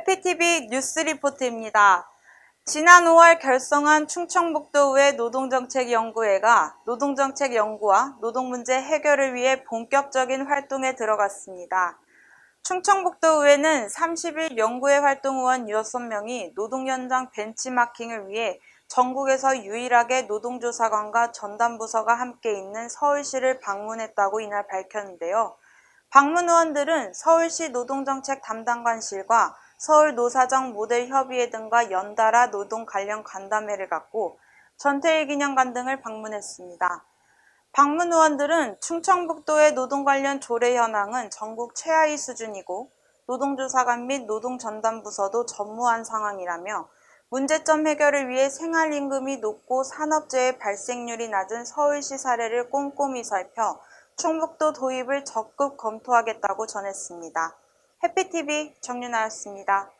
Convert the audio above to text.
해피TV 뉴스 리포트입니다. 지난 5월 결성한 충청북도의회 노동정책연구회가 노동정책 연구와 노동문제 해결을 위해 본격적인 활동에 들어갔습니다. 충청북도의회는 30일 연구회 활동의원 6명이 노동현장 벤치마킹을 위해 전국에서 유일하게 노동조사관과 전담부서가 함께 있는 서울시를 방문했다고 이날 밝혔는데요. 방문 의원들은 서울시 노동정책 담당관실과 서울 노사정 모델 협의회 등과 연달아 노동 관련 간담회를 갖고 전태일 기념관 등을 방문했습니다. 방문 의원들은 충청북도의 노동 관련 조례 현황은 전국 최하위 수준이고 노동조사관 및 노동전담부서도 전무한 상황이라며 문제점 해결을 위해 생활임금이 높고 산업재해 발생률이 낮은 서울시 사례를 꼼꼼히 살펴 충북도 도입을 적극 검토하겠다고 전했습니다. 해피TV 정윤아였습니다.